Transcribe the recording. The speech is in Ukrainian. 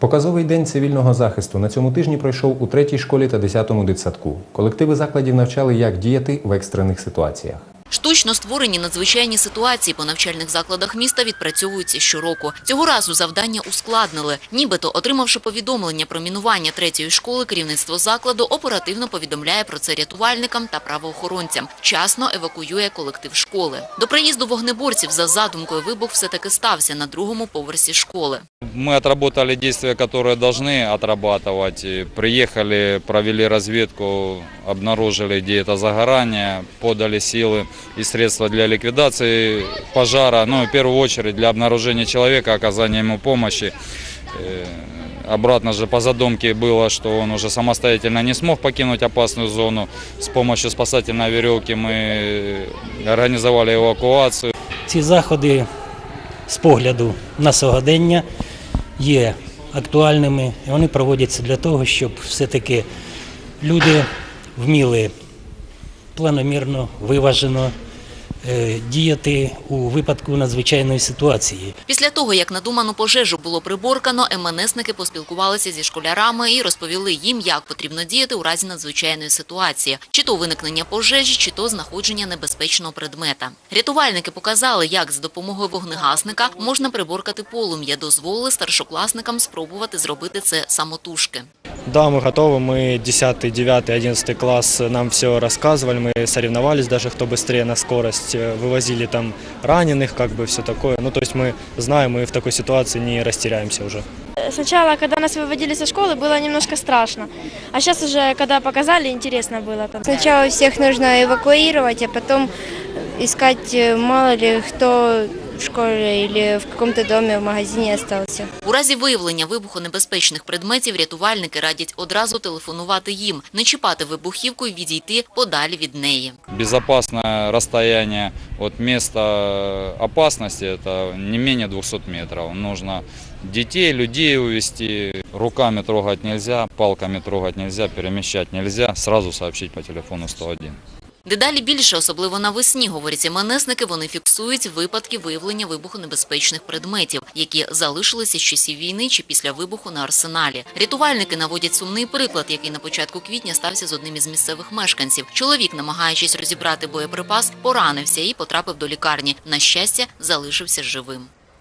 Показовий день цивільного захисту на цьому тижні пройшов у третій школі та 10-му дитсадку. Колективи закладів навчали, як діяти в екстрених ситуаціях. Штучно створені надзвичайні ситуації по навчальних закладах міста відпрацьовуються щороку. Цього разу завдання ускладнили. Нібито, отримавши повідомлення про мінування третьої школи, керівництво закладу оперативно повідомляє про це рятувальникам та правоохоронцям. Вчасно евакуює колектив школи. До приїзду вогнеборців за задумкою вибух все-таки стався на другому поверсі школи. Мы отработали действия, которые должны отрабатывать. И Приехали, провели разведку, обнаружили, где это загорание, подали силы и средства для ликвидации пожара. Ну, в первую очередь для обнаружения человека, оказания ему помощи. Э, Обратно же по задумке было, что он уже самостоятельно не смог покинуть опасную зону. С помощью спасательной веревки мы организовали эвакуацию. Ці заходи з погляду на сьогодення є актуальними. і Вони проводяться для того, щоб все-таки люди вміли планомірно, виважено е, Діяти у випадку надзвичайної ситуації. Після того, як надуману пожежу було приборкано, МНСники поспілкувалися зі школярами і розповіли їм, як потрібно діяти у разі надзвичайної ситуації, чи то виникнення пожежі, чи то знаходження небезпечного предмета. Рятувальники показали, як за допомогою вогнегасника можна приборкати полум'я, дозволили старшокласникам спробувати зробити це самотужки. Да, мы готовы. Мы 10, 9, 11 класс нам все рассказывали. Мы соревновались даже, кто быстрее на скорость. э, Вывозили там раненых, как бы все такое. Ну, то есть мы знаем, мы в такой ситуации не растеряемся уже. Сначала, когда нас выводили со школы, было немножко страшно. А сейчас уже, когда показали, интересно было. Там. Сначала всех нужно эвакуировать, а потом искать, э, мало ли кто в школе или в каком-то доме, в магазине остался. У разі виявлення вибухонебезпечних предметів рятувальники радять одразу телефонувати їм, не чіпати вибухівку і відійти подалі від неї. Безопасное расстояние от места опасности – это не менее 200 метров. Нужно детей, людей увести. Руками трогать нельзя, палками трогать нельзя, перемещать нельзя. Сразу сообщить по телефону 101. Дедалі більше, особливо навесні, говорять МНСники, вони фіксують випадки виявлення вибухонебезпечних предметів, які залишилися з часів війни чи після вибуху на арсеналі. Рятувальники наводять сумний приклад, який на початку квітня стався з одним із місцевих мешканців. Чоловік, намагаючись розібрати боєприпас, поранився і потрапив до лікарні. На щастя, залишився живим.